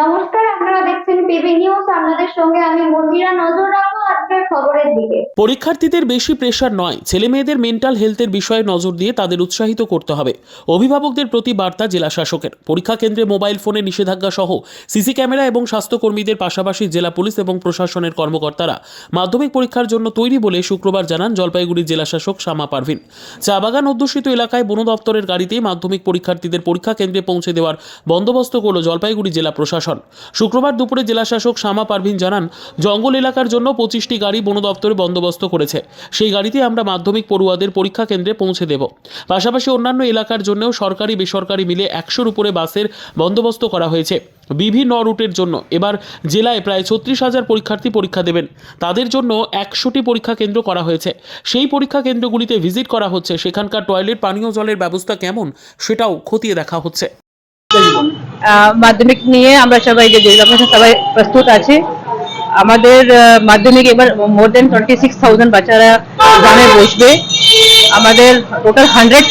নমস্কার আপনারা দেখছেন পিবি নিউজ আপনাদের সঙ্গে আমি মন্দিরা নজর খবরের দিকে। পরীক্ষার্থীদের বেশি প্রেশার নয়। ছেলে মেয়েদের মেন্টাল হেলথের বিষয়ে নজর দিয়ে তাদের উৎসাহিত করতে হবে। অভিভাবকদের প্রতি বার্তা জেলা শাসকের। পরীক্ষা কেন্দ্রে মোবাইল ফোনে নিষেধাজ্ঞা সহ সিসি ক্যামেরা এবং স্বাস্থ্যকর্মীদের পাশাপাশি জেলা পুলিশ এবং প্রশাসনের কর্মকর্তারা মাধ্যমিক পরীক্ষার জন্য তৈরি বলে শুক্রবার জানান জলপাইগুড়ি জেলা শাসক শ্যামা পারভিন। চা বাগান অধ্যুষিত এলাকায় বন দপ্তরের গাড়িতে মাধ্যমিক পরীক্ষার্থীদের পরীক্ষা কেন্দ্রে পৌঁছে দেওয়ার বন্দোবস্ত করল জলপাইগুড়ি জেলা প্রশাসন। শুক্রবার দুপুরে জেলা শাসক শ্যামা পারভিন জানান, জঙ্গল এলাকার জন্য পঁচিশটি গাড়ি বন দপ্তরে বন্দোবস্ত করেছে। সেই গাড়িতে আমরা মাধ্যমিক পড়ুয়াদের পরীক্ষা কেন্দ্রে পৌঁছে দেব। পাশাপাশি অন্যান্য এলাকার জন্যও সরকারি বেসরকারি মিলে একশোর উপরে বাসের বন্দোবস্ত করা হয়েছে। বিভিন্ন রুটের জন্য। এবার জেলায় প্রায় ছত্রিশ হাজার পরীক্ষার্থী পরীক্ষা দেবেন। তাদের জন্য একশোটি পরীক্ষা কেন্দ্র করা হয়েছে। সেই পরীক্ষা কেন্দ্রগুলিতে ভিজিট করা হচ্ছে। সেখানকার টয়লেট, পানীয় জলের ব্যবস্থা কেমন সেটাও খতিয়ে দেখা হচ্ছে। মাধ্যমিক নিয়ে আমরা সবাই যে সবাই প্রস্তুত আছে। আমাদের মাধ্যমিক এবার more than twenty six thousand বাচ্চারা এক্সামে বসবে। আমাদের টোটাল হান্ড্রেড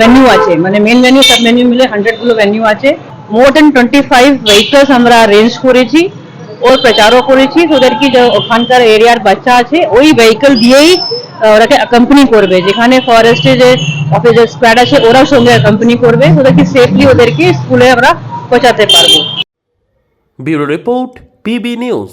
ভেন্যু আছে। মানে মেন ভেন্যু সব ভেন্যু মিলে হান্ড্রেডগুলো ভেন্যু আছে। More than twenty five vehicles আমরা রেঞ্জ করেছি ওর প্রচারও করেছি। ওদের কি ওখানকার এরিয়ার বাচ্চা আছে, ওই ভেহিকল দিয়েই ওরাকে অ্যাকম্পানি করবে। যেখানে ফরেস্টে যে অফিসের স্কোয়াড আছে, ওরাও সঙ্গে অ্যাকম্পানি করবে। ওদেরকে সেফলি ওদেরকে স্কুলে আমরা পৌঁছাতে পারব। Bureau report, PB news.